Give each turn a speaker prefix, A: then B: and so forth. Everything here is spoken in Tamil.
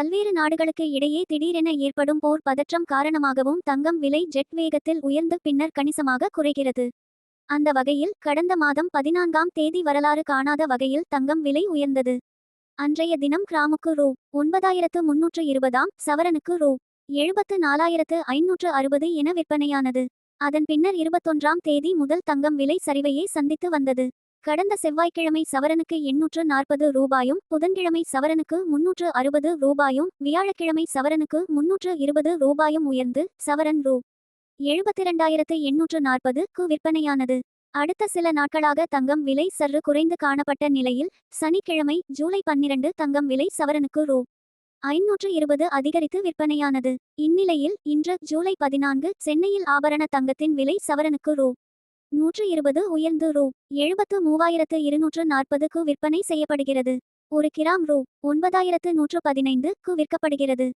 A: பல்வேறு நாடுகளுக்கு இடையே திடீரென ஏற்படும் போர் பதற்றம் காரணமாகவும் தங்கம் விலை ஜெட் வேகத்தில் உயர்ந்து பின்னர் கணிசமாக குறைகிறது. அந்த வகையில் கடந்த மாதம் பதினான்காம் தேதி வரலாறு காணாத வகையில் தங்கம் விலை உயர்ந்தது. அன்றைய தினம் கிராமுக்கு ரூ. ஒன்பதாயிரத்து முன்னூற்று இருபதாம் சவரனுக்கு ரூ. எழுபத்து நாலாயிரத்து ஐநூற்று அறுபது என விற்பனையானது. அதன் பின்னர் இருபத்தொன்றாம் தேதி முதல் தங்கம் விலை சரிவையை சந்தித்து வந்தது. கடந்த செவ்வாய்க்கிழமை சவரனுக்கு எண்ணூற்று நாற்பது ரூபாயும் புதன்கிழமை சவரனுக்கு முன்னூற்று அறுபது ரூபாயும் வியாழக்கிழமை சவரனுக்கு முன்னூற்று இருபது ரூபாயும் உயர்ந்து சவரன் ரூ. எழுபத்திரண்டாயிரத்து எண்ணூற்று நாற்பது க்கு விற்பனையானது. அடுத்த சில நாட்களாக தங்கம் விலை சற்று குறைந்து காணப்பட்ட நிலையில் சனிக்கிழமை ஜூலை பன்னிரண்டு தங்கம் விலை சவரனுக்கு ரூ. ஐநூற்று இருபது அதிகரித்து விற்பனையானது. இந்நிலையில் இன்று ஜூலை பதினான்கு சென்னையில் ஆபரண தங்கத்தின் விலை சவரனுக்கு ரூ. நூற்று இருபது உயர்ந்து ரூ. எழுபத்து மூவாயிரத்து இருநூற்று நாற்பதுக்கு விற்பனை செய்யப்படுகிறது. ஒரு கிராம் ரூ. ஒன்பதாயிரத்து நூற்று பதினைந்து க்கு விற்கப்படுகிறது.